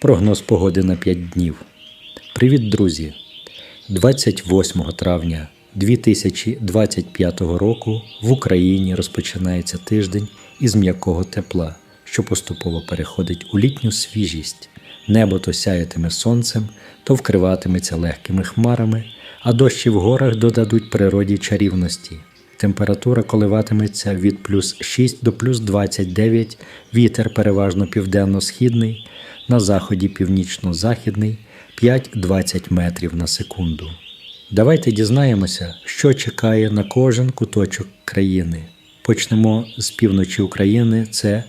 Прогноз погоди на 5 днів. Привіт, друзі! 28 травня 2025 року в Україні розпочинається тиждень із м'якого тепла, що поступово переходить у літню свіжість. Небо то сяятиме сонцем, то вкриватиметься легкими хмарами, а дощі в горах додадуть природі чарівності. Температура коливатиметься від плюс 6 до плюс 29, вітер переважно південно-східний, на заході північно-західний 5-20 метрів на секунду. Давайте дізнаємося, що чекає на кожен куточок країни. Почнемо з півночі України, це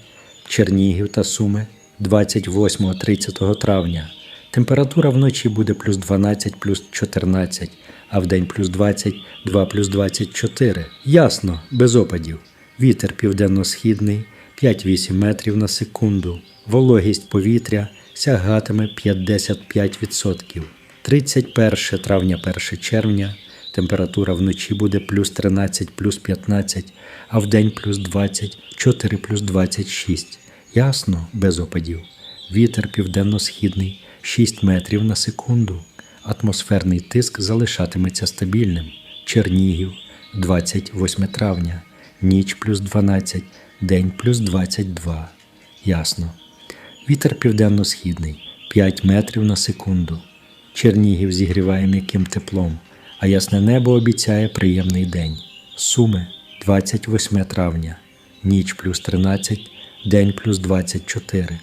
Чернігів та Суми 28-30 травня. Температура вночі буде плюс 12, плюс 14, а вдень плюс 22, плюс 24. Ясно, без опадів. Вітер південно-східний 5-8 метрів на секунду. Вологість повітря сягатиме 55%. 31 травня, 1 червня. Температура вночі буде плюс 13, плюс 15, а вдень плюс 24, плюс 26. Ясно, без опадів. Вітер південно-східний 6 метрів на секунду. Атмосферний тиск залишатиметься стабільним. Чернігів 28 травня, ніч плюс 12, день плюс 22. Ясно. Вітер південно-східний 5 метрів на секунду. Чернігів зігріває м'яким теплом, а ясне небо обіцяє приємний день. Суми 28 травня, ніч плюс 13, день плюс 24.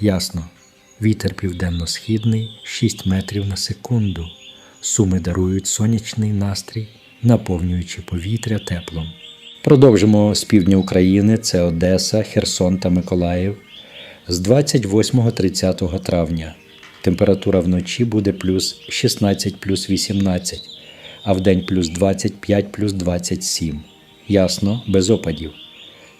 Ясно. Вітер південно-східний 6 метрів на секунду. Суми дарують сонячний настрій, наповнюючи повітря теплом. Продовжимо з півдня України це Одеса, Херсон та Миколаїв. З 28-30 травня температура вночі буде плюс 16 плюс 18, а вдень плюс 25 плюс 27. Ясно, без опадів.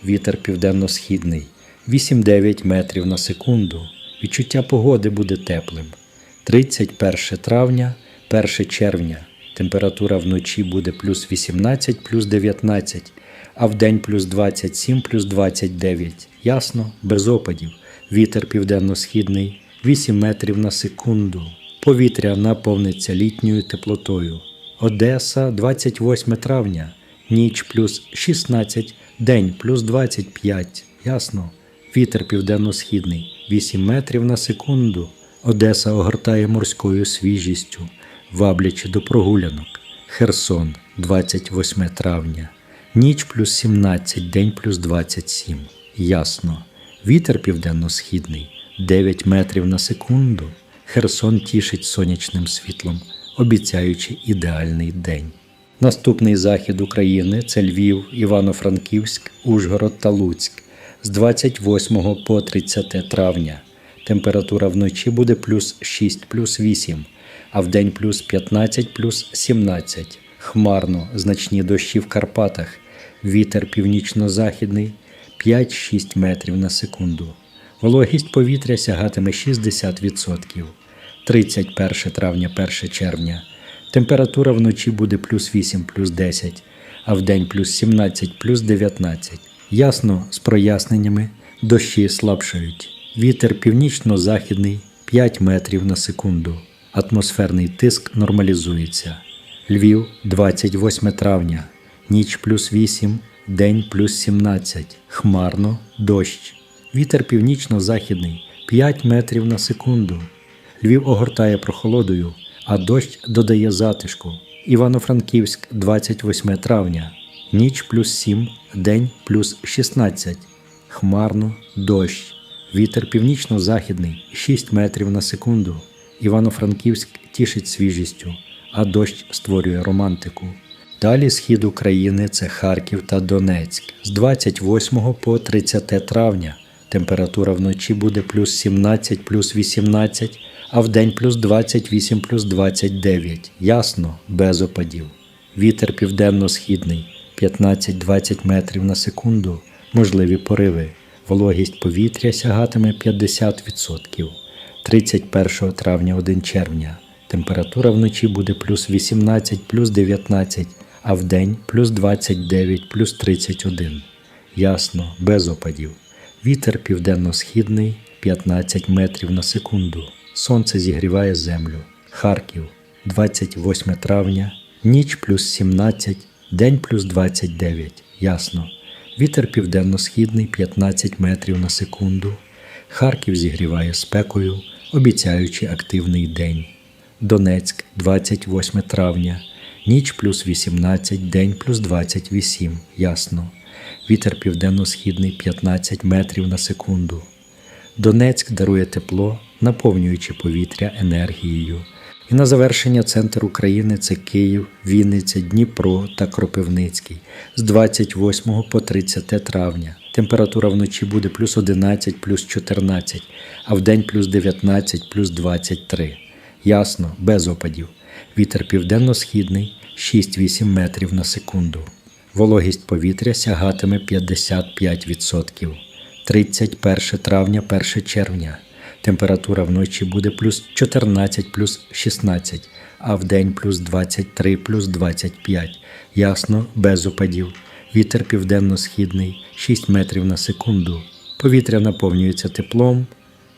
Вітер південно-східний 8-9 метрів на секунду. Відчуття погоди буде теплим. 31 травня, 1 червня. Температура вночі буде плюс 18 плюс 19, а вдень плюс 27 плюс 29. Ясно, без опадів. Вітер південно-східний 8 метрів на секунду. Повітря наповниться літньою теплотою. Одеса 28 травня. Ніч плюс 16, день плюс 25. Ясно. Вітер південно-східний 8 метрів на секунду. Одеса огортає морською свіжістю, ваблячи до прогулянок. Херсон 28 травня. Ніч плюс 17, день плюс 27. Ясно. Вітер південно-східний 9 метрів на секунду. Херсон тішить сонячним світлом, обіцяючи ідеальний день. Наступний захід України це Львів, Івано-Франківськ, Ужгород та Луцьк з 28 по 30 травня. Температура вночі буде плюс 6 плюс 8, а вдень плюс 15 плюс 17. Хмарно, значні дощі в Карпатах, вітер північно-західний 5-6 метрів на секунду. Вологість повітря сягатиме 60%. 31 травня, 1 червня. Температура вночі буде плюс 8 плюс 10, а вдень плюс 17 плюс 19. Ясно, з проясненнями дощі слабшають. Вітер північно-західний 5 метрів на секунду. Атмосферний тиск нормалізується. Львів 28 травня. Ніч плюс 8, день плюс 17. Хмарно, дощ. Вітер північно-західний 5 метрів на секунду. Львів огортає прохолодою, а дощ додає затишку. Івано-Франківськ 28 травня. Ніч плюс 7, день плюс 16. Хмарно, дощ. Вітер північно-західний 6 метрів на секунду. Івано-Франківськ тішить свіжістю, а дощ створює романтику. Далі схід України це Харків та Донецьк. З 28 по 30 травня температура вночі буде плюс 17 плюс 18, а вдень плюс 28 плюс 29. Ясно, без опадів. Вітер південно-східний 15-20 метрів на секунду, можливі пориви. Вологість повітря сягатиме 50%. 31 травня 1 червня. Температура вночі буде плюс 18, плюс 19, а вдень плюс 29, плюс 31. Ясно, без опадів. Вітер південно-східний 15 метрів на секунду. Сонце зігріває землю. Харків, 28 травня, ніч плюс 17, день плюс 29. Ясно. Вітер південно-східний 15 метрів на секунду. Харків зігріває спекою, обіцяючи активний день. Донецьк, 28 травня, ніч плюс 18, день плюс 28. Ясно. Вітер південно-східний 15 метрів на секунду. Донецьк дарує тепло, наповнюючи повітря енергією. І на завершення центр України це Київ, Вінниця, Дніпро та Кропивницький з 28 по 30 травня. Температура вночі буде плюс 11, плюс 14, а вдень плюс 19, плюс 23. Ясно, без опадів. Вітер південно-східний 6-8 метрів на секунду. Вологість повітря сягатиме 55%. 31 травня, 1 червня. Температура вночі буде плюс 14, плюс 16, а вдень плюс 23, плюс 25. Ясно, без опадів. Вітер південно-східний 6 метрів на секунду. Повітря наповнюється теплом.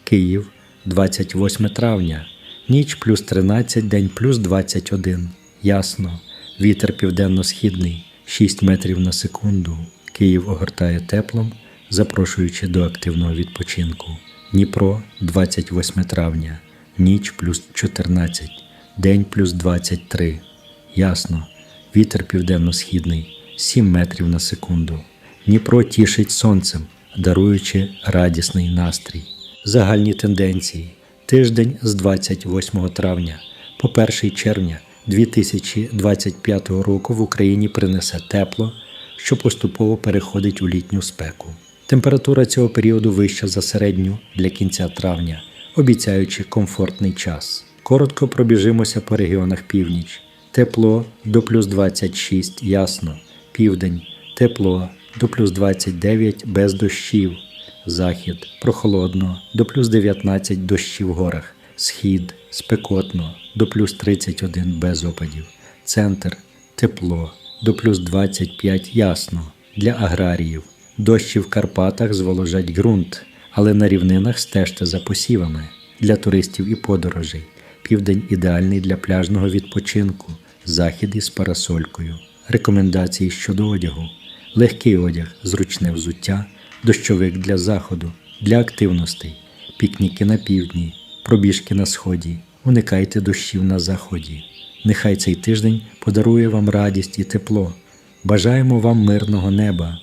Київ, 28 травня. Ніч плюс 13, день плюс 21. Ясно. Вітер південно-східний 6 метрів на секунду. Київ огортає теплом, запрошуючи до активного відпочинку. Дніпро, 28 травня. Ніч плюс 14, день плюс 23. Ясно. Вітер південно-східний 7 метрів на секунду. Дніпро тішить сонцем, даруючи радісний настрій. Загальні тенденції. Тиждень з 28 травня по 1 червня 2025 року в Україні принесе тепло, що поступово переходить у літню спеку. Температура цього періоду вища за середню для кінця травня, обіцяючи комфортний час. Коротко пробіжимося по регіонах північ. Тепло до плюс 26, ясно. Південь, тепло до плюс 29 без дощів. Захід прохолодно до плюс 19 дощі в горах. Схід спекотно до плюс 31 без опадів. Центр тепло до плюс 25 ясно для аграріїв. Дощі в Карпатах зволожать ґрунт, але на рівнинах стежте за посівами для туристів і подорожей. Південь ідеальний для пляжного відпочинку, захід із парасолькою. Рекомендації щодо одягу: легкий одяг, зручне взуття, дощовик для заходу, для активностей, пікніки на півдні, пробіжки на сході. Уникайте дощів на заході. Нехай цей тиждень подарує вам радість і тепло. Бажаємо вам мирного неба,